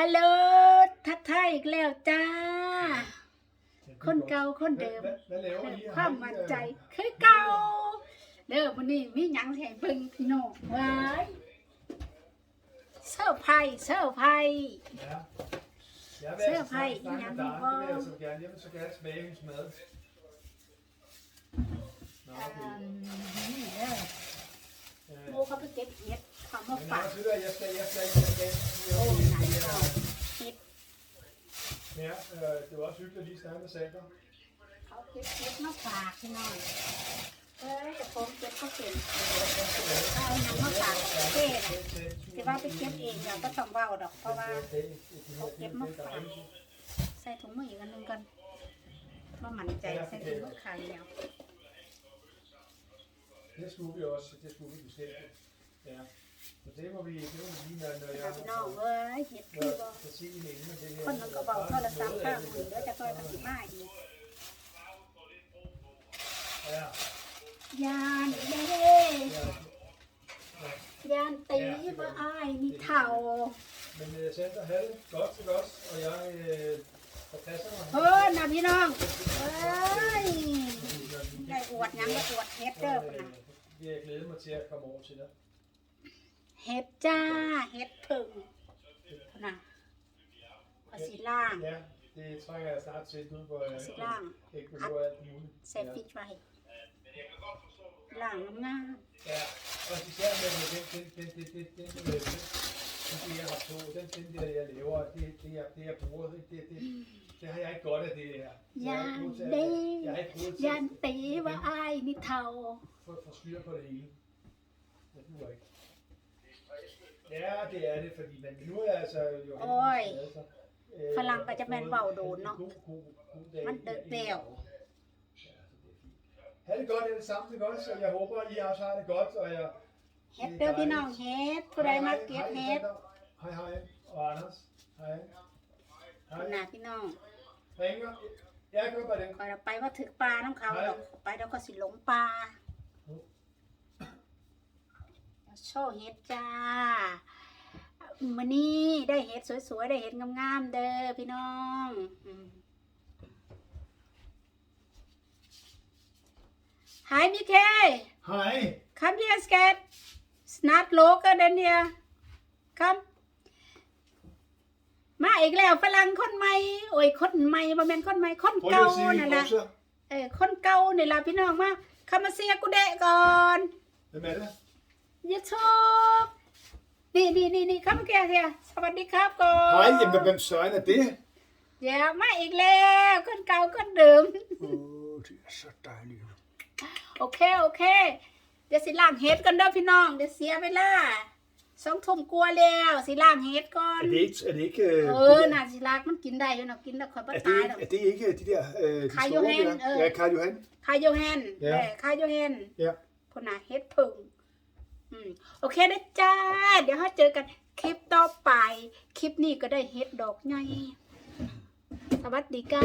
ฮัลโหลทักทายอีกแล้วจ้าคนเก่าคนเดิมความมั่นใจคือเก่าเด้อวันนี้มีหยังแห้เบิ่งพี่น้องว้ายเซอร์ไพรส์เซอร์ไพรส์เซอร์ไพรส์อีหยังให้บ่ j e อ้เขาไปเก็บเห็ดเขามา Men ฝาก Ja, øh, det var også hyggeligt at lige snakke med Sandra. Hold kæft, kæft mig far til noget. Øh, jeg får kæft på kæft. Nej, han må far til kæft. Det var det kæft en, jeg có trồng vào đó. Có ba, có kæft mất far. Xe thúng mười gần lưng gần. Mà mặn chạy xe thúng mất khả nhau. Det skulle vi også, det skulle vi bestemte. Ja. Så det må vi, det må vi lige, når jeg... Nå, hvor er det? Når Cecilie er inde คนมันก็เบาโทรศัพท์ข้างมือแล้วจะซอยกันสิมาอีกยานเย้ยานตีบ่อายนี่เท่า Men s เออนะพี่น้องเอ้ยได้อวดยังได้อวดเฮ็ดเด้อร์่นะ Vi har glædet ย i g til a เฮ็ดจ้าเฮ็ดถึง่นน่ะก็สิล่าง Ja, die trækker jeg snart til nu, hvor jeg Silang. ikke behøver alt muligt. ใส่ Ja. ฟิกไว้ล่างงาม Ja, og især med med den, den, den, den, den, den, den, den, den, den, jeg har på, den, den der, jeg laver, og det, det, jeg, det, jeg bruger, det, det, det, det har jeg ikke godt af det her. Jeg jeg har ikke råd til ยันตีว่าอายนี่เท่า at styr på det hele. Det duer ikke. Ja, det er det, fordi man, nu er altså jo Øj. heldigvis ฝรั่งก็จะแมนเบาโดนเนาะมันเดือดเปรี้ยว Ha' d t godt alle sammen, det godt, så jeg håber, I også har det godt, og jeg... เฮ็ดเด้อพี่น้องเฮ็ดผู้ใดมาเก็บเฮ็ด Hej, hej, og Anders. Hej. คุณนา Hej. พี่น้อง Der er ingen... Jeg går bare den. คอไปว่าถึกปลาน้องเขาหรอกไปเราก็สิหลงปลาโชว์เฮ็ดจ้ามื่อนี้ได้เห็ดสวยๆ ได้เห็ดงามๆเด้อพี่น้องหายมิเค Hi. Come here, scat. It's not longer than here. Come. มาอีกแล้วฝรั่งคนใหม่โอ้ย คนใหม่บ่แม่นคนใหม่คนเก่านั่นแหละเออคนเก่านี่ล่ะ พี่น้องมาคามาเซียกูเดะก่อน The m แ t t e r ยูโชบนี่นี่นี่นี่ครับแกเสียสวัสดีครับก่อน Hej, ยิ m e เป็นสวยนะต e เดี๋ยวมาอีกแล้วก้นเก่าก้นเดิมโอ้ที่สไตล์นี่โอเคโอเค เดี๋ยวสิล่างเฮ็ดกันเด้อพี่น้องเดี๋ยวเสียเวลาสองทุ่มกลัวแล้วสิล่างเฮ็ดก่อนอันนี้อันนี้คือเออหน่าสิลากมันกินได้อยู่เนาะกินแล้วคอยบ่ตายแอก d อ t er ีไ t ikke d เ d ี r ø เออ k ายโยเฮนเออ a ายโยเฮน a คายโยเฮนเออคายโยเฮนเนพุ่นน่าเฮ็ดผึ่งโอเคนะจ้าเดี๋ยวเราเจอกันคลิปต่อไป คลิปนี้ก็ได้เฮ็ดดอกไงสวัสดีค้า